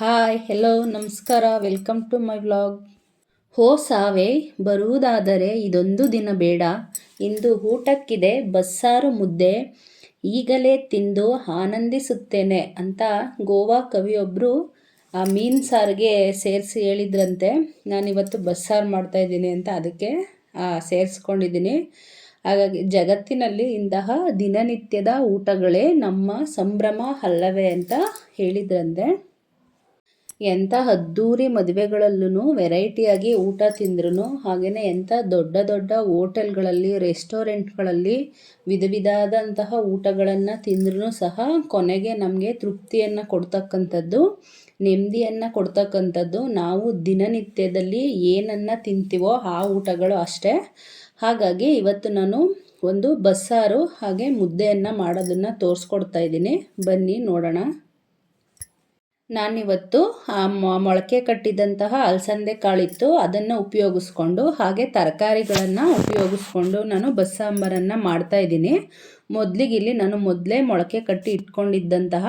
Hi hello ನಮಸ್ಕಾರ welcome to my vlog ಹೋ ಸಾವೆ, ಬರುವುದಾದರೆ ಇದೊಂದು ದಿನ ಬೇಡ. ಇಂದು ಊಟಕ್ಕಿದೆ, ಬಸ್ಸಾರು ಮುದ್ದೆ. ಈಗಲೇ ತಿಂದು ಆನಂದಿಸುತ್ತೇನೆ ಅಂತ ಗೋವಾ ಕವಿಯೊಬ್ಬರು ಆ ಮೀನು ಸಾರಿಗೆ ಸೇರಿಸಿ ಹೇಳಿದ್ರಂತೆ. ನಾನಿವತ್ತು ಬಸ್ಸಾರು ಮಾಡ್ತಾಯಿದ್ದೀನಿ ಅಂತ ಅದಕ್ಕೆ ಸೇರಿಸ್ಕೊಂಡಿದ್ದೀನಿ. ಹಾಗಾಗಿ ಜಗತ್ತಿನಲ್ಲಿ ಇಂತಹ ದಿನನಿತ್ಯದ ಊಟಗಳೇ ನಮ್ಮ ಸಂಭ್ರಮ ಅಲ್ಲವೇ ಅಂತ ಹೇಳಿದ್ರಂತೆ. ಎಂಥ ಅದ್ದೂರಿ ಮದುವೆಗಳಲ್ಲೂ ವೆರೈಟಿಯಾಗಿ ಊಟ ತಿಂದ್ರೂ ಹಾಗೆಯೇ ಎಂಥ ದೊಡ್ಡ ದೊಡ್ಡ ಹೋಟೆಲ್ಗಳಲ್ಲಿ, ರೆಸ್ಟೋರೆಂಟ್ಗಳಲ್ಲಿ ವಿಧ ವಿಧವಾದಂತಹ ಊಟಗಳನ್ನು ತಿಂದ್ರೂ ಸಹ ಕೊನೆಗೆ ನಮಗೆ ತೃಪ್ತಿಯನ್ನು ಕೊಡ್ತಕ್ಕಂಥದ್ದು, ನೆಮ್ಮದಿಯನ್ನು ಕೊಡ್ತಕ್ಕಂಥದ್ದು. ನಾವು ದಿನನಿತ್ಯದಲ್ಲಿ ಏನನ್ನು ತಿಂತೀವೋ ಆ ಊಟಗಳು ಅಷ್ಟೇ. ಹಾಗಾಗಿ ಇವತ್ತು ನಾನು ಒಂದು ಬಸ್ಸಾರು ಹಾಗೆ ಮುದ್ದೆಯನ್ನು ಮಾಡೋದನ್ನು ತೋರಿಸ್ಕೊಡ್ತಾ ಇದ್ದೀನಿ. ಬನ್ನಿ ನೋಡೋಣ. ನಾನಿವತ್ತು ಮೊಳಕೆ ಕಟ್ಟಿದಂತಹ ಅಲಸಂದೆ ಕಾಳಿತ್ತು, ಅದನ್ನು ಉಪಯೋಗಿಸ್ಕೊಂಡು, ಹಾಗೆ ತರಕಾರಿಗಳನ್ನು ಉಪಯೋಗಿಸ್ಕೊಂಡು ನಾನು ಬಸ್ಸಾಂಬಾರನ್ನು ಮಾಡ್ತಾಯಿದ್ದೀನಿ ಮೊದಲಿಗೆ ಇಲ್ಲಿ ನಾನು ಮೊದಲೇ ಮೊಳಕೆ ಕಟ್ಟಿ ಇಟ್ಕೊಂಡಿದ್ದಂತಹ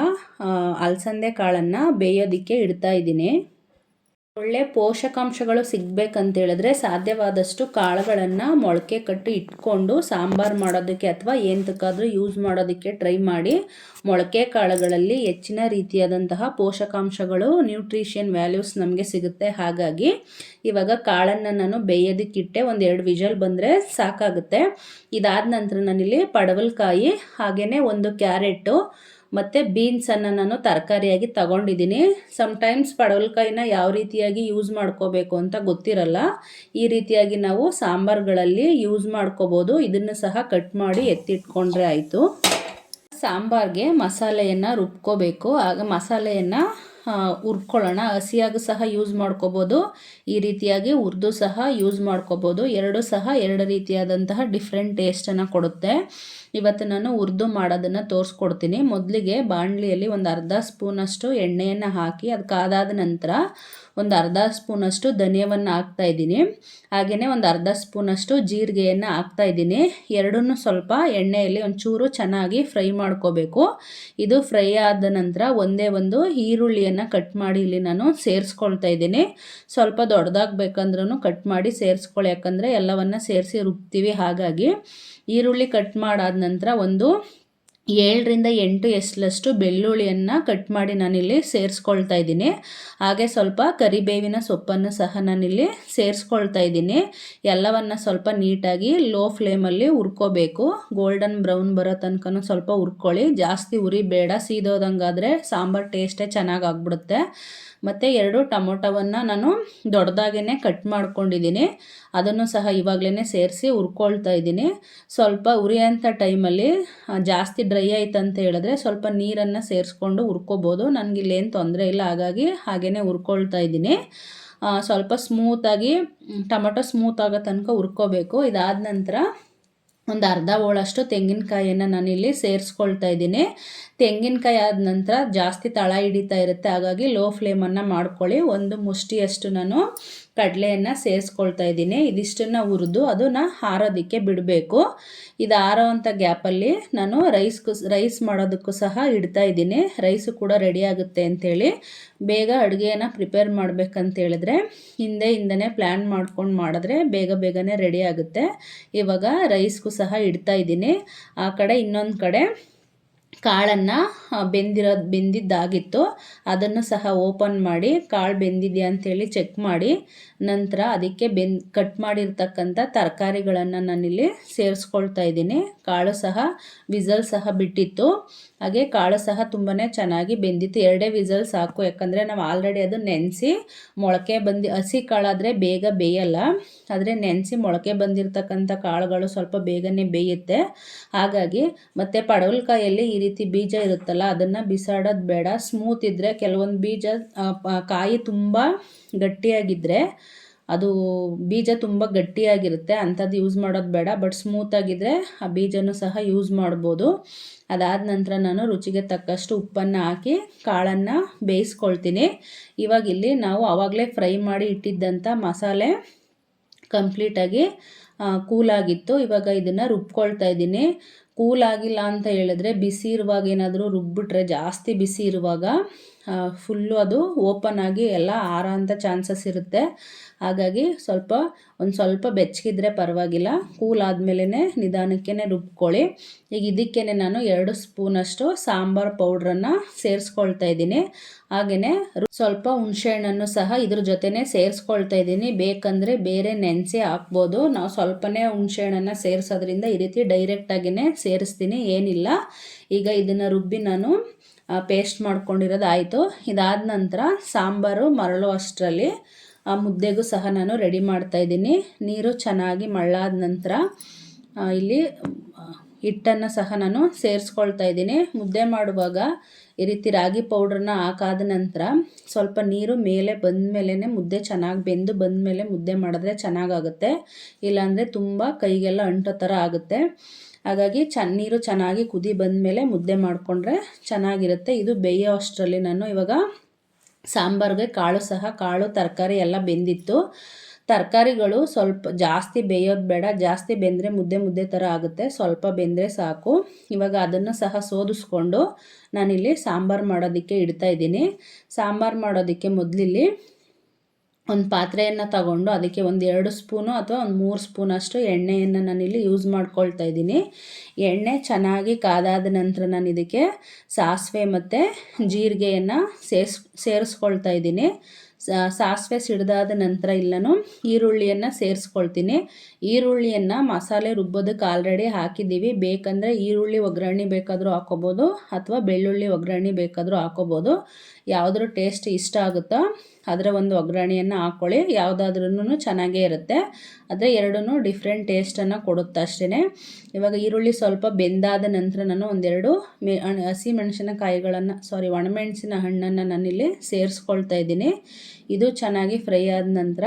ಅಲಸಂದೆ ಕಾಳನ್ನು ಬೇಯೋದಕ್ಕೆ ಇಡ್ತಾ ಇದ್ದೀನಿ. ಒಳ್ಳೆ ಪೋಷಕಾಂಶಗಳು ಸಿಗಬೇಕಂತೇಳಿದ್ರೆ ಸಾಧ್ಯವಾದಷ್ಟು ಕಾಳುಗಳನ್ನು ಮೊಳಕೆ ಕಟ್ಟಿ ಇಟ್ಕೊಂಡು ಸಾಂಬಾರು ಮಾಡೋದಕ್ಕೆ ಅಥವಾ ಏನಕ್ಕಾದರೂ ಯೂಸ್ ಮಾಡೋದಕ್ಕೆ ಟ್ರೈ ಮಾಡಿ ಮೊಳಕೆ ಕಾಳುಗಳಲ್ಲಿ ಹೆಚ್ಚಿನ ರೀತಿಯಾದಂತಹ ಪೋಷಕಾಂಶಗಳು ನ್ಯೂಟ್ರಿಷಿಯನ್ ವ್ಯಾಲ್ಯೂಸ್ ನಮಗೆ ಸಿಗುತ್ತೆ. ಹಾಗಾಗಿ ಇವಾಗ ಕಾಳನ್ನು ನಾನು ಬೇಯೋದಕ್ಕಿಟ್ಟೆ ಒಂದು ಎರಡು ವಿಜಲ್ ಬಂದರೆ ಸಾಕಾಗುತ್ತೆ. ಇದಾದ ನಂತರ ನಾನಿಲ್ಲಿ ಪಡವಲಕಾಯಿ ಹಾಗೆಯೇ ಒಂದು ಕ್ಯಾರೆಟು ಮತ್ತು ಬೀನ್ಸನ್ನು ನಾನು ತರಕಾರಿಯಾಗಿ ತಗೊಂಡಿದ್ದೀನಿ. ಸಮ್ಟೈಮ್ಸ್ ಪಡವಲ್ಕಾಯಿನ ಯಾವ ರೀತಿಯಾಗಿ ಯೂಸ್ ಮಾಡ್ಕೋಬೇಕು ಅಂತ ಗೊತ್ತಿರಲ್ಲ. ಈ ರೀತಿಯಾಗಿ ನಾವು ಸಾಂಬಾರುಗಳಲ್ಲಿ ಯೂಸ್ ಮಾಡ್ಕೋಬೋದು. ಇದನ್ನು ಸಹ ಕಟ್ ಮಾಡಿ ಎತ್ತಿಟ್ಕೊಂಡ್ರೆ ಆಯಿತು. ಸಾಂಬಾರ್ಗೆ ಮಸಾಲೆಯನ್ನು ರುಬ್ಕೋಬೇಕು. ಆಗ ಮಸಾಲೆಯನ್ನು ಹುರ್ಕೊಳ್ಳೋಣ. ಹಸಿಯಾಗಿ ಸಹ ಯೂಸ್ ಮಾಡ್ಕೋಬೋದು. ಈ ರೀತಿಯಾಗಿ ಹುರಿದು ಸಹ ಯೂಸ್ ಮಾಡ್ಕೋಬೋದು. ಎರಡು ಸಹ ಎರಡು ರೀತಿಯಾದಂತಹ ಡಿಫ್ರೆಂಟ್ ಟೇಸ್ಟನ್ನು ಕೊಡುತ್ತೆ. ಇವತ್ತು ನಾನು ಹುರಿದು ಮಾಡೋದನ್ನು ತೋರಿಸ್ಕೊಡ್ತೀನಿ. ಮೊದಲಿಗೆ ಬಾಣಲಿಯಲ್ಲಿ ಒಂದು ಅರ್ಧ ಸ್ಪೂನಷ್ಟು ಎಣ್ಣೆಯನ್ನು ಹಾಕಿ ಅದು ಕಾದಾದ ನಂತರ ಒಂದು ಅರ್ಧ ಸ್ಪೂನಷ್ಟು ಧನಿಯವನ್ನು ಹಾಕ್ತಾಯಿದ್ದೀನಿ ಹಾಗೆಯೇ ಒಂದು ಅರ್ಧ ಸ್ಪೂನಷ್ಟು ಜೀರಿಗೆಯನ್ನು ಹಾಕ್ತಾಯಿದ್ದೀನಿ ಎರಡನ್ನೂ ಸ್ವಲ್ಪ ಎಣ್ಣೆಯಲ್ಲಿ ಒಂಚೂರು ಚೆನ್ನಾಗಿ ಫ್ರೈ ಮಾಡ್ಕೋಬೇಕು. ಇದು ಫ್ರೈ ಆದ ನಂತರ ಒಂದೇ ಒಂದು ಈರುಳ್ಳಿಯನ್ನು ಕಟ್ ಮಾಡಿ ಇಲ್ಲಿ ನಾನು ಸೇರಿಸ್ಕೊಳ್ತಾ ಇದ್ದೀನಿ. ಸ್ವಲ್ಪ ದೊಡ್ಡದಾಗಬೇಕಂದ್ರೂ ಕಟ್ ಮಾಡಿ ಸೇರಿಸ್ಕೊಳ್ಳಿ ಯಾಕಂದರೆ ಎಲ್ಲವನ್ನು ಸೇರಿಸಿ ರುಬ್ತೀವಿ ಹಾಗಾಗಿ. ಈರುಳ್ಳಿ ಕಟ್ ಮಾಡಾದ ನಂತರ ಒಂದು ಏಳರಿಂದ ಎಂಟು ಎಸ್ಲಷ್ಟು ಬೆಳ್ಳುಳ್ಳಿಯನ್ನು ಕಟ್ ಮಾಡಿ ನಾನಿಲ್ಲಿ ಸೇರಿಸ್ಕೊಳ್ತಾ ಇದ್ದೀನಿ. ಹಾಗೆ ಸ್ವಲ್ಪ ಕರಿಬೇವಿನ ಸೊಪ್ಪನ್ನು ಸಹ ನಾನಿಲ್ಲಿ ಸೇರಿಸ್ಕೊಳ್ತಾ ಇದ್ದೀನಿ. ಎಲ್ಲವನ್ನು ಸ್ವಲ್ಪ ನೀಟಾಗಿ ಲೋ ಫ್ಲೇಮಲ್ಲಿ ಹುರ್ಕೋಬೇಕು. ಗೋಲ್ಡನ್ ಬ್ರೌನ್ ಬರೋ ತನಕ ಸ್ವಲ್ಪ ಹುರ್ಕೊಳ್ಳಿ. ಜಾಸ್ತಿ ಉರಿ ಬೇಡ. ಸೀದೋದಂಗಾದರೆ ಸಾಂಬಾರು ಟೇಸ್ಟೇ ಚೆನ್ನಾಗಿ ಆಗ್ಬಿಡುತ್ತೆ ಮತ್ತು ಎರಡು ಟೊಮೊಟೊವನ್ನು ನಾನು ದೊಡ್ಡದಾಗೇ ಕಟ್ ಮಾಡ್ಕೊಂಡಿದ್ದೀನಿ. ಅದನ್ನು ಸಹ ಇವಾಗಲೇ ಸೇರಿಸಿ ಹುರ್ಕೊಳ್ತಾ ಇದ್ದೀನಿ. ಸ್ವಲ್ಪ ಉರಿಯೋಂಥ ಟೈಮಲ್ಲಿ ಜಾಸ್ತಿ ಡ್ರೈ ಆಯ್ತು ಅಂತ ಹೇಳಿದ್ರೆ ಸ್ವಲ್ಪ ನೀರನ್ನು ಸೇರಿಸ್ಕೊಂಡು ಹುರ್ಕೋಬೋದು. ನನಗಿಲ್ಲೇನು ತೊಂದರೆ ಇಲ್ಲ. ಹಾಗಾಗಿ ಹಾಗೆಯೇ ಹುರ್ಕೊಳ್ತಾ ಇದ್ದೀನಿ. ಸ್ವಲ್ಪ ಸ್ಮೂತಾಗಿ ಟೊಮೊಟೊ ಸ್ಮೂತ್ ಆಗೋ ತನಕ ಹುರ್ಕೋಬೇಕು. ಇದಾದ ನಂತರ ಒಂದು ಅರ್ಧ ಹೋಳಷ್ಟು ತೆಂಗಿನಕಾಯಿಯನ್ನು ನಾನಿಲ್ಲಿ ಸೇರಿಸ್ಕೊಳ್ತಾ ಇದ್ದೀನಿ. ತೆಂಗಿನಕಾಯಿ ಆದ ನಂತರ ಜಾಸ್ತಿ ತಳ ಹಿಡಿತಾ ಇರುತ್ತೆ. ಹಾಗಾಗಿ ಲೋ ಫ್ಲೇಮನ್ನು ಮಾಡ್ಕೊಳ್ಳಿ. ಒಂದು ಮುಷ್ಟಿಯಷ್ಟು ನಾನು ಕಡಲೆಯನ್ನು ಸೇರಿಸ್ಕೊಳ್ತಾ ಇದ್ದೀನಿ. ಇದಿಷ್ಟನ್ನು ಹುರಿದು ಅದನ್ನು ಹಾರೋದಕ್ಕೆ ಬಿಡಬೇಕು. ಇದು ಹಾರೋವಂಥ ಗ್ಯಾಪಲ್ಲಿ ನಾನು ರೈಸ್ಗೂ ರೈಸ್ ಮಾಡೋದಕ್ಕೂ ಸಹ ಇಡ್ತಾ ಇದ್ದೀನಿ. ರೈಸು ಕೂಡ ರೆಡಿ ಆಗುತ್ತೆ ಅಂಥೇಳಿ. ಬೇಗ ಅಡುಗೆಯನ್ನು ಪ್ರಿಪೇರ್ ಮಾಡಬೇಕಂತ ಹೇಳಿದ್ರೆ ಹಿಂದೆ ಹಿಂದೆ ಪ್ಲ್ಯಾನ್ ಮಾಡ್ಕೊಂಡು ಮಾಡಿದ್ರೆ ಬೇಗ ಬೇಗನೆ ರೆಡಿ ಆಗುತ್ತೆ. ಇವಾಗ ರೈಸ್ಗೂ ಸಹ ಇಡ್ತಾ ಇದ್ದೀನಿ. ಆ ಕಡೆ ಇನ್ನೊಂದು ಕಡೆ ಕಾಳನ್ನು ಬೆಂದಿರೋದು ಬೆಂದಿದ್ದಾಗಿತ್ತು. ಅದನ್ನು ಸಹ ಓಪನ್ ಮಾಡಿ, ಕಾಳು ಬೆಂದಿದೆಯಾ ಅಂಥೇಳಿ ಚೆಕ್ ಮಾಡಿ. ನಂತರ ಅದಕ್ಕೆ ಬೆಂದ್, ಕಟ್ ಮಾಡಿರ್ತಕ್ಕಂಥ ತರಕಾರಿಗಳನ್ನು ನಾನಿಲ್ಲಿ ಸೇರಿಸ್ಕೊಳ್ತಾ ಇದ್ದೀನಿ. ಕಾಳು ಸಹ, ವಿಸಲ್ ಸಹ ಬಿಟ್ಟಿತ್ತು. ಹಾಗೆ ಕಾಳು ಸಹ ತುಂಬಾ ಚೆನ್ನಾಗಿ ಬೆಂದಿತ್ತು. ಎರಡೇ ವಿಸಲ್ ಸಾಕು. ಯಾಕಂದರೆ ನಾವು ಆಲ್ರೆಡಿ ಅದು ನೆನೆಸಿ ಮೊಳಕೆ ಬಂದು, ಹಸಿ ಕಾಳಾದರೆ ಬೇಗ ಬೇಯಲ್ಲ. ಆದರೆ ನೆನೆಸಿ ಮೊಳಕೆ ಬಂದಿರತಕ್ಕಂಥ ಕಾಳುಗಳು ಸ್ವಲ್ಪ ಬೇಗನೆ ಬೇಯುತ್ತೆ. ಹಾಗಾಗಿ ಮತ್ತು ಪಡವಲ್ಕಾಯಲ್ಲಿ ಈ ರೀತಿ ಬೀಜ ಇರುತ್ತಲ್ಲ, ಅದನ್ನು ಬಿಸಾಡೋದು ಬೇಡ. ಸ್ಮೂತ್ ಇದ್ದರೆ ಕೆಲವೊಂದು ಬೀಜ ಕಾಯಿ ತುಂಬ ಗಟ್ಟಿಯಾಗಿದ್ದರೆ ಅದು ಬೀಜ ತುಂಬ ಗಟ್ಟಿಯಾಗಿರುತ್ತೆ, ಅಂಥದ್ದು ಯೂಸ್ ಮಾಡೋದು ಬೇಡ ಬಟ್ ಸ್ಮೂತಾಗಿದ್ದರೆ ಆ ಬೀಜನೂ ಸಹ ಯೂಸ್ ಮಾಡ್ಬೋದು. ಅದಾದ ನಂತರ ನಾನು ರುಚಿಗೆ ತಕ್ಕಷ್ಟು ಉಪ್ಪನ್ನು ಹಾಕಿ ಕಾಳನ್ನು ಬೇಯಿಸ್ಕೊಳ್ತೀನಿ. ಇವಾಗ ಇಲ್ಲಿ ನಾವು ಆವಾಗಲೇ ಫ್ರೈ ಮಾಡಿ ಇಟ್ಟಿದ್ದಂಥ ಮಸಾಲೆ ಕಂಪ್ಲೀಟಾಗಿ ಕೂಲಾಗಿತ್ತು ಇವಾಗ ಇದನ್ನು ರುಬ್ಕೊಳ್ತಾ ಇದ್ದೀನಿ. ಕೂಲ್ ಆಗಿಲ್ಲ ಅಂತ ಹೇಳಿದ್ರೆ ಬಿಸಿ ಇರುವಾಗ ಏನಾದರೂ ರುಬ್ಬಿಟ್ರೆ ಜಾಸ್ತಿ ಬಿಸಿ ಇರುವಾಗ ಫುಲ್ಲು ಅದು ಓಪನ್ ಆಗಿ ಎಲ್ಲ ಆರೋಂಥ ಚಾನ್ಸಸ್ ಇರುತ್ತೆ. ಹಾಗಾಗಿ ಸ್ವಲ್ಪ, ಒಂದು ಸ್ವಲ್ಪ ಬೆಚ್ಚಗಿದ್ರೆ ಪರವಾಗಿಲ್ಲ. ಕೂಲ್ ಆದಮೇಲೆ ನಿಧಾನಕ್ಕೆ ರುಬ್ಕೊಳ್ಳಿ. ಈಗ ಇದಕ್ಕೇ ನಾನು ಎರಡು ಸ್ಪೂನಷ್ಟು ಸಾಂಬಾರು ಪೌಡ್ರನ್ನು ಸೇರಿಸ್ಕೊಳ್ತಾ ಇದ್ದೀನಿ. ಹಾಗೆಯೇ ಸ್ವಲ್ಪ ಹುಣಸೆಹಣ್ಣನ್ನು ಸಹ ಇದ್ರ ಜೊತೆನೇ ಸೇರಿಸ್ಕೊಳ್ತಾ ಇದ್ದೀನಿ. ಬೇಕಂದರೆ ಬೇರೆ ನೆನೆಸಿ ಹಾಕ್ಬೋದು. ನಾವು ಸ್ವಲ್ಪನೇ ಹುಣಸೆಹಣ್ಣನ್ನು ಸೇರಿಸೋದ್ರಿಂದ ಈ ರೀತಿ ಡೈರೆಕ್ಟಾಗಿಯೇ ಸೇರಿಸ್ತೀನಿ. ಏನಿಲ್ಲ. ಈಗ ಇದನ್ನು ರುಬ್ಬಿ ನಾನು ಪೇಸ್ಟ್ ಮಾಡ್ಕೊಂಡಿರೋದು ಆಯಿತು. ಇದಾದ ನಂತರ ಸಾಂಬಾರು, ಮರಳು ಅಷ್ಟರಲ್ಲಿ. ಆ, ಮುದ್ದೆಗೂ ಸಹ ನಾನು ರೆಡಿ ಮಾಡ್ತಾ ಇದ್ದೀನಿ. ನೀರು ಚೆನ್ನಾಗಿ ಮಳ್ಳಾದ ನಂತರ ಇಲ್ಲಿ ಹಿಟ್ಟನ್ನು ಸಹ ನಾನು ಸೇರಿಸ್ಕೊಳ್ತಾ ಇದ್ದೀನಿ. ಮುದ್ದೆ ಮಾಡುವಾಗ ಈ ರೀತಿ ರಾಗಿ ಪೌಡ್ರನ್ನ ಹಾಕಾದ ನಂತರ ಸ್ವಲ್ಪ ನೀರು ಮೇಲೆ ಬಂದ ಮುದ್ದೆ ಚೆನ್ನಾಗಿ ಬೆಂದು ಬಂದ ಮೇಲೆ ಮುದ್ದೆ ಮಾಡಿದ್ರೆ ಚೆನ್ನಾಗಾಗುತ್ತೆ. ಇಲ್ಲಾಂದರೆ ತುಂಬ ಕೈಗೆಲ್ಲ ಅಂಟೋ ಥರ ಆಗುತ್ತೆ. ಹಾಗಾಗಿ ಚ ನೀರು ಚೆನ್ನಾಗಿ ಕುದಿ ಬಂದಮೇಲೆ ಮುದ್ದೆ ಮಾಡಿಕೊಂಡ್ರೆ ಚೆನ್ನಾಗಿರುತ್ತೆ. ಇದು ಬೇಯೋ ಅಷ್ಟರಲ್ಲಿ ನಾನು ಇವಾಗ ಸಾಂಬಾರಿಗೆ ಕಾಳು ಸಹ, ಕಾಳು, ತರಕಾರಿ ಎಲ್ಲ ಬೆಂದಿತ್ತು. ತರಕಾರಿಗಳು ಸ್ವಲ್ಪ ಜಾಸ್ತಿ ಬೇಯೋದು ಬೇಡ, ಜಾಸ್ತಿ ಬೆಂದರೆ ಮುದ್ದೆ ಮುದ್ದೆ ಥರ ಆಗುತ್ತೆ. ಸ್ವಲ್ಪ ಬೆಂದರೆ ಸಾಕು. ಇವಾಗ ಅದನ್ನು ಸಹ ಸೋದಿಸ್ಕೊಂಡು ನಾನಿಲ್ಲಿ ಸಾಂಬಾರು ಮಾಡೋದಕ್ಕೆ ಇಡ್ತಾ ಇದ್ದೀನಿ. ಸಾಂಬಾರು ಮಾಡೋದಕ್ಕೆ ಮೊದಲಿಲ್ಲಿ ಒಂದು ಪಾತ್ರೆಯನ್ನು ತಗೊಂಡು ಅದಕ್ಕೆ ಒಂದು ಎರಡು ಸ್ಪೂನು ಅಥವಾ ಒಂದು ಮೂರು ಸ್ಪೂನಷ್ಟು ಎಣ್ಣೆಯನ್ನು ನಾನಿಲ್ಲಿ ಯೂಸ್ ಮಾಡ್ಕೊಳ್ತಾ ಇದ್ದೀನಿ. ಎಣ್ಣೆ ಚೆನ್ನಾಗಿ ಕಾದಾದ ನಂತರ ನಾನು ಇದಕ್ಕೆ ಸಾಸಿವೆ ಮತ್ತು ಜೀರಿಗೆಯನ್ನು ಸೇರ್ಸ್, ಸೇರಿಸ್ಕೊಳ್ತಾ ಇದ್ದೀನಿ. ಸಾಸಿವೆ ಸಿಡಿದಾದ ನಂತರ ಇಲ್ಲನೂ ಈರುಳ್ಳಿಯನ್ನು ಸೇರಿಸ್ಕೊಳ್ತೀನಿ. ಈರುಳ್ಳಿಯನ್ನು ಮಸಾಲೆ ರುಬ್ಬೋದಕ್ಕೆ ಆಲ್ರೆಡಿ ಹಾಕಿದ್ದೀವಿ. ಬೇಕಂದರೆ ಈರುಳ್ಳಿ ಒಗ್ಗರಣೆ ಬೇಕಾದರೂ ಹಾಕೋಬೋದು ಅಥವಾ ಬೆಳ್ಳುಳ್ಳಿ ಒಗ್ಗರಣೆ ಬೇಕಾದರೂ ಹಾಕೋಬೋದು. ಯಾವುದ್ರ ಟೇಸ್ಟ್ ಇಷ್ಟ ಆಗುತ್ತೋ ಅದರ ಒಂದು ಒಗ್ಗರಣೆಯನ್ನು ಹಾಕ್ಕೊಳ್ಳಿ ಯಾವುದಾದ್ರೂ ಚೆನ್ನಾಗೇ ಇರುತ್ತೆ. ಆದರೆ ಎರಡೂ ಡಿಫ್ರೆಂಟ್ ಟೇಸ್ಟನ್ನು ಕೊಡುತ್ತೆ ಅಷ್ಟೇ ಇವಾಗ ಈರುಳ್ಳಿ ಸ್ವಲ್ಪ ಬೆಂದಾದ ನಂತರ ನಾನು ಒಂದೆರಡು ಮೆ ಹಸಿ ಮೆಣಸಿನಕಾಯಿಗಳನ್ನು ಸಾರಿ ಒಣಮೆಣಸಿನ ಹಣ್ಣನ್ನು ನಾನಿಲ್ಲಿ ಸೇರಿಸ್ಕೊಳ್ತಾ ಇದ್ದೀನಿ. ಇದು ಚೆನ್ನಾಗಿ ಫ್ರೈ ಆದ ನಂತರ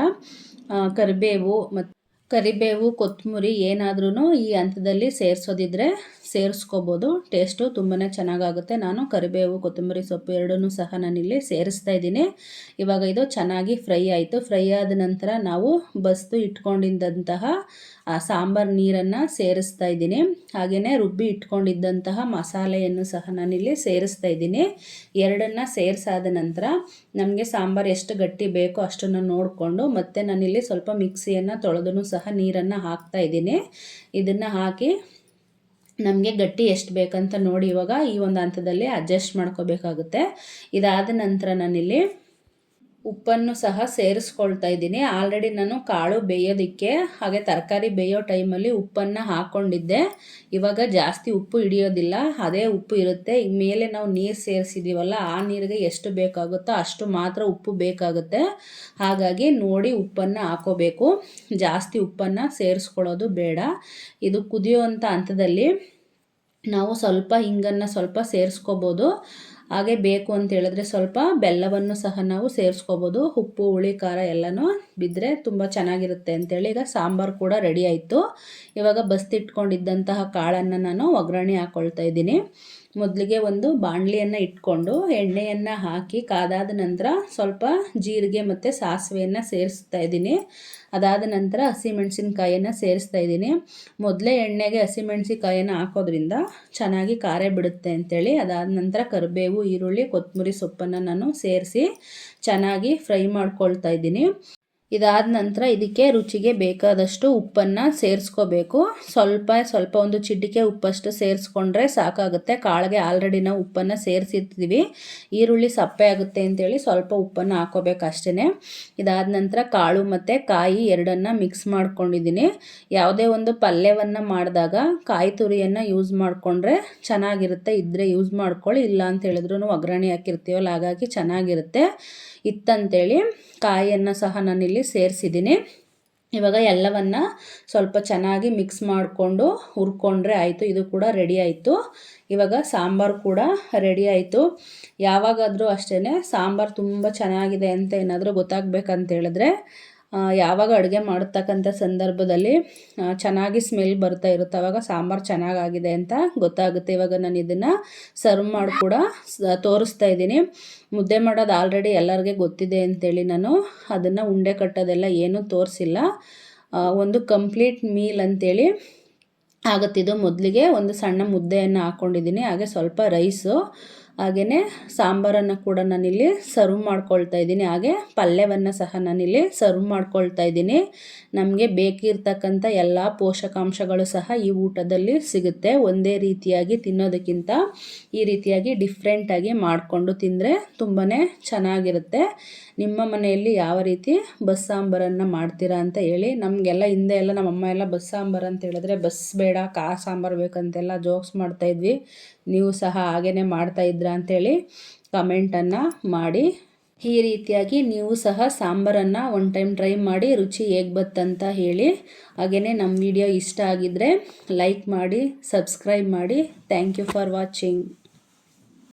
ಕರಿಬೇವು ಮತ್ತು ಕರಿಬೇವು ಕೊತ್ತಂಬರಿ ಏನಾದ್ರೂ ಈ ಹಂತದಲ್ಲಿ ಸೇರಿಸೋದಿದ್ರೆ ಸೇರಿಸ್ಕೋಬೋದು. ಟೇಸ್ಟು ತುಂಬಾ ಚೆನ್ನಾಗಾಗುತ್ತೆ. ನಾನು ಕರಿಬೇವು, ಕೊತ್ತಂಬರಿ ಸೊಪ್ಪು ಎರಡನ್ನೂ ಸಹ ನಾನಿಲ್ಲಿ ಸೇರಿಸ್ತಾ ಇದ್ದೀನಿ. ಇವಾಗ ಇದು ಚೆನ್ನಾಗಿ ಫ್ರೈ ಆಯಿತು. ಫ್ರೈ ಆದ ನಂತರ ನಾವು ಬಸ್ತು ಇಟ್ಕೊಂಡಿದ್ದಂತಹ ಸಾಂಬಾರು ನೀರನ್ನು ಸೇರಿಸ್ತಾ ಇದ್ದೀನಿ. ಹಾಗೆಯೇ ರುಬ್ಬಿ ಇಟ್ಕೊಂಡಿದ್ದಂತಹ ಮಸಾಲೆಯನ್ನು ಸಹ ನಾನಿಲ್ಲಿ ಸೇರಿಸ್ತಾ ಇದ್ದೀನಿ. ಎರಡನ್ನು ಸೇರಿಸಾದ ನಂತರ ನಮಗೆ ಸಾಂಬಾರು ಎಷ್ಟು ಗಟ್ಟಿ ಬೇಕೋ ಅಷ್ಟನ್ನು ನೋಡಿಕೊಂಡು, ಮತ್ತೆ ನಾನಿಲ್ಲಿ ಸ್ವಲ್ಪ ಮಿಕ್ಸಿಯನ್ನು ತೊಳೆದೂ ಸಹ ನೀರನ್ನು ಹಾಕ್ತಾ ಇದ್ದೀನಿ. ಇದನ್ನು ಹಾಕಿ ನಮಗೆ ಗಟ್ಟಿ ಎಷ್ಟು ಬೇಕಂತ ನೋಡಿ ಇವಾಗ ಈ ಒಂದು ಹಂತದಲ್ಲಿ ಅಡ್ಜಸ್ಟ್ ಮಾಡ್ಕೋಬೇಕಾಗುತ್ತೆ. ಇದಾದ ನಂತರ ನಾನಿಲ್ಲಿ ಉಪ್ಪನ್ನು ಸಹ ಸೇರಿಸ್ಕೊಳ್ತಾ ಇದ್ದೀನಿ. ಆಲ್ರೆಡಿ ನಾನು ಕಾಳು ಬೇಯೋದಕ್ಕೆ, ಹಾಗೆ ತರಕಾರಿ ಬೇಯೋ ಟೈಮಲ್ಲಿ ಉಪ್ಪನ್ನು ಹಾಕ್ಕೊಂಡಿದ್ದೆ ಇವಾಗ ಜಾಸ್ತಿ ಉಪ್ಪು ಹಿಡಿಯೋದಿಲ್ಲ, ಅದೇ ಉಪ್ಪು ಇರುತ್ತೆ. ಈಗ ಮೇಲೆ ನಾವು ನೀರು ಸೇರಿಸಿದ್ದೀವಲ್ಲ ಆ ನೀರಿಗೆ ಎಷ್ಟು ಬೇಕಾಗುತ್ತೋ ಅಷ್ಟು ಮಾತ್ರ ಉಪ್ಪು ಬೇಕಾಗುತ್ತೆ. ಹಾಗಾಗಿ ನೋಡಿ ಉಪ್ಪನ್ನು ಹಾಕೋಬೇಕು. ಜಾಸ್ತಿ ಉಪ್ಪನ್ನು ಸೇರಿಸ್ಕೊಳ್ಳೋದು ಬೇಡ. ಇದು ಕುದಿಯುವಂಥ ಹಂತದಲ್ಲಿ ನಾವು ಸ್ವಲ್ಪ ಹಿಂಗನ್ನು ಸ್ವಲ್ಪ ಸೇರಿಸ್ಕೋಬೋದು. ಹಾಗೆ ಬೇಕು ಅಂತ ಹೇಳಿದ್ರೆ ಸ್ವಲ್ಪ ಬೆಲ್ಲವನ್ನು ಸಹ ನಾವು ಸೇರಿಸ್ಕೋಬೋದು. ಉಪ್ಪು, ಹುಳಿ, ಖಾರ ಎಲ್ಲನೂ ಬಿದ್ದರೆ ತುಂಬ ಚೆನ್ನಾಗಿರುತ್ತೆ ಅಂತೇಳಿ ಈಗ ಸಾಂಬಾರು ಕೂಡ ರೆಡಿ ಆಯಿತು. ಇವಾಗ ಬಸ್ತಿಟ್ಕೊಂಡಿದ್ದಂತಹ ಕಾಳನ್ನು ನಾನು ಒಗ್ಗರಣೆ ಹಾಕ್ಕೊಳ್ತಾ ಇದ್ದೀನಿ. ಮೊದಲಿಗೆ ಒಂದು ಬಾಣಲಿಯನ್ನು ಇಟ್ಕೊಂಡು ಎಣ್ಣೆಯನ್ನು ಹಾಕಿ ಕಾದಾದ ನಂತರ ಸ್ವಲ್ಪ ಜೀರಿಗೆ ಮತ್ತು ಸಾಸಿವೆಯನ್ನು ಸೇರಿಸ್ತಾ ಇದ್ದೀನಿ. ಅದಾದ ನಂತರ ಹಸಿಮೆಣಸಿನಕಾಯಿಯನ್ನು ಸೇರಿಸ್ತಾ ಇದ್ದೀನಿ. ಮೊದಲೇ ಎಣ್ಣೆಗೆ ಹಸಿಮೆಣ್ಸಿನ್ಕಾಯನ್ನು ಹಾಕೋದ್ರಿಂದ ಚೆನ್ನಾಗಿ ಖಾರೆ ಬಿಡುತ್ತೆ ಅಂತೇಳಿ, ಅದಾದ ನಂತರ ಕರಿಬೇವು, ಈರುಳ್ಳಿ ಕೊತ್ತಂಬರಿ ಸೊಪ್ಪನ್ನು ನಾನು ಸೇರಿಸಿ ಚೆನ್ನಾಗಿ ಫ್ರೈ ಮಾಡ್ಕೊಳ್ತಾ ಇದ್ದೀನಿ. ಇದಾದ ನಂತರ ಇದಕ್ಕೆ ರುಚಿಗೆ ಬೇಕಾದಷ್ಟು ಉಪ್ಪನ್ನು ಸೇರಿಸ್ಕೋಬೇಕು. ಸ್ವಲ್ಪ ಸ್ವಲ್ಪ ಒಂದು ಚಿಟಿಕೆ ಉಪ್ಪಷ್ಟು ಸೇರಿಸ್ಕೊಂಡ್ರೆ ಸಾಕಾಗುತ್ತೆ. ಕಾಳಿಗೆ ಆಲ್ರೆಡಿ ನಾವು ಉಪ್ಪನ್ನು ಸೇರಿಸಿರ್ತೀವಿ. ಈರುಳ್ಳಿ ಸಪ್ಪೆ ಆಗುತ್ತೆ ಅಂತೇಳಿ ಸ್ವಲ್ಪ ಉಪ್ಪನ್ನು ಹಾಕೋಬೇಕು ಅಷ್ಟೇ ಇದಾದ ನಂತರ ಕಾಳು ಮತ್ತು ಕಾಯಿ ಎರಡನ್ನು ಮಿಕ್ಸ್ ಮಾಡ್ಕೊಂಡಿದ್ದೀನಿ. ಯಾವುದೇ ಒಂದು ಪಲ್ಯವನ್ನು ಮಾಡಿದಾಗ ಕಾಯಿ ತುರಿಯನ್ನು ಯೂಸ್ ಮಾಡಿಕೊಂಡ್ರೆ ಚೆನ್ನಾಗಿರುತ್ತೆ. ಇದ್ದರೆ ಯೂಸ್ ಮಾಡ್ಕೊಳ್ಳಿ. ಇಲ್ಲ ಅಂತ ಹೇಳಿದ್ರು ಒಗ್ಗರಣೆ ಹಾಕಿರ್ತೀವಲ್ಲ, ಹಾಗಾಗಿ ಚೆನ್ನಾಗಿರುತ್ತೆ. ಇತ್ತಂತೇಳಿ ಕಾಯಿಯನ್ನು ಸಹ ನಾನಿಲ್ಲಿ ಸೇರಿಸಿದ್ದೀನಿ. ಇವಾಗ ಎಲ್ಲವನ್ನು ಸ್ವಲ್ಪ ಚೆನ್ನಾಗಿ ಮಿಕ್ಸ್ ಮಾಡಿಕೊಂಡು ಹುರ್ಕೊಂಡ್ರೆ ಆಯಿತು, ಇದು ಕೂಡ ರೆಡಿ ಆಯಿತು. ಇವಾಗ ಸಾಂಬಾರು ಕೂಡ ರೆಡಿ ಆಯಿತು. ಯಾವಾಗಾದರೂ ಅಷ್ಟೇ ಸಾಂಬಾರು ತುಂಬ ಚೆನ್ನಾಗಿದೆ ಅಂತ ಏನಾದರೂ ಗೊತ್ತಾಗಬೇಕಂತ ಹೇಳಿದ್ರೆ ಯಾವಾಗ ಅಡುಗೆ ಮಾಡತಕ್ಕಂಥ ಸಂದರ್ಭದಲ್ಲಿ ಚೆನ್ನಾಗಿ ಸ್ಮೆಲ್ ಬರ್ತಾ ಇರುತ್ತೆ. ಆವಾಗ ಸಾಂಬಾರು ಚೆನ್ನಾಗಾಗಿದೆ ಅಂತ ಗೊತ್ತಾಗುತ್ತೆ. ಇವಾಗ ನಾನು ಇದನ್ನು ಸರ್ವ್ ಮಾಡಿ ಕೂಡ ತೋರಿಸ್ತಾ ಇದ್ದೀನಿ. ಮುದ್ದೆ ಮಾಡೋದು ಆಲ್ರೆಡಿ ಎಲ್ಲರಿಗೆ ಗೊತ್ತಿದೆ ಅಂತೇಳಿ ನಾನು ಅದನ್ನು ಉಂಡೆ ಕಟ್ಟೋದೆಲ್ಲ ಏನೂ ತೋರಿಸಿಲ್ಲ. ಒಂದು ಕಂಪ್ಲೀಟ್ ಮೀಲ್ ಅಂತೇಳಿ ಆಗುತ್ತಿದ್ದು ಮೊದಲಿಗೆ ಒಂದು ಸಣ್ಣ ಮುದ್ದೆಯನ್ನು ಹಾಕ್ಕೊಂಡಿದ್ದೀನಿ ಹಾಗೆ ಸ್ವಲ್ಪ ರೈಸು ಹಾಗೆಯೇ ಸಾಂಬಾರನ್ನು ಕೂಡ ನಾನಿಲ್ಲಿ ಸರ್ವ್ ಮಾಡ್ಕೊಳ್ತಾ ಇದ್ದೀನಿ. ಹಾಗೆ ಪಲ್ಯವನ್ನು ಸಹ ನಾನಿಲ್ಲಿ ಸರ್ವ್ ಮಾಡ್ಕೊಳ್ತಾ ಇದ್ದೀನಿ. ನಮಗೆ ಬೇಕಿರ್ತಕ್ಕಂಥ ಎಲ್ಲ ಪೋಷಕಾಂಶಗಳು ಸಹ ಈ ಊಟದಲ್ಲಿ ಸಿಗುತ್ತೆ. ಒಂದೇ ರೀತಿಯಾಗಿ ತಿನ್ನೋದಕ್ಕಿಂತ ಈ ರೀತಿಯಾಗಿ ಡಿಫ್ರೆಂಟಾಗಿ ಮಾಡಿಕೊಂಡು ತಿಂದರೆ ತುಂಬಾ ಚೆನ್ನಾಗಿರುತ್ತೆ. ನಿಮ್ಮ ಮನೆಯಲ್ಲಿ ಯಾವ ರೀತಿ ಬಸ್ಸಾಂಬಾರನ್ನು ಮಾಡ್ತೀರಾ ಅಂತ ಹೇಳಿ ನಮಗೆಲ್ಲ ಹಿಂದೆ ಎಲ್ಲ ನಮ್ಮಮ್ಮ ಎಲ್ಲ ಬಸ್ಸಾಂಬಾರು ಅಂತ ಹೇಳಿದ್ರೆ, ಬಸ್ ಬೇಡ ಕಾ ಸಾಂಬಾರು ಬೇಕಂತೆಲ್ಲ ಜೋಕ್ಸ್ ಮಾಡ್ತಾಯಿದ್ವಿ ನೀವು ಸಹ ಹಾಗೆಯೇ ಮಾಡ್ತಾ ಇದ್ರಾ ಅಂಥೇಳಿ ಕಮೆಂಟನ್ನು ಮಾಡಿ. ಈ ರೀತಿಯಾಗಿ ನೀವು ಸಹ ಸಾಂಬಾರನ್ನು ಒನ್ ಟೈಮ್ ಟ್ರೈ ಮಾಡಿ, ರುಚಿ ಹೇಗೆ ಬತ್ತಂತ ಹೇಳಿ. ಹಾಗೆಯೇ ನಮ್ಮ ವಿಡಿಯೋ ಇಷ್ಟ ಆಗಿದ್ದರೆ ಲೈಕ್ ಮಾಡಿ ಸಬ್ಸ್ಕ್ರೈಬ್ ಮಾಡಿ. Thank you for watching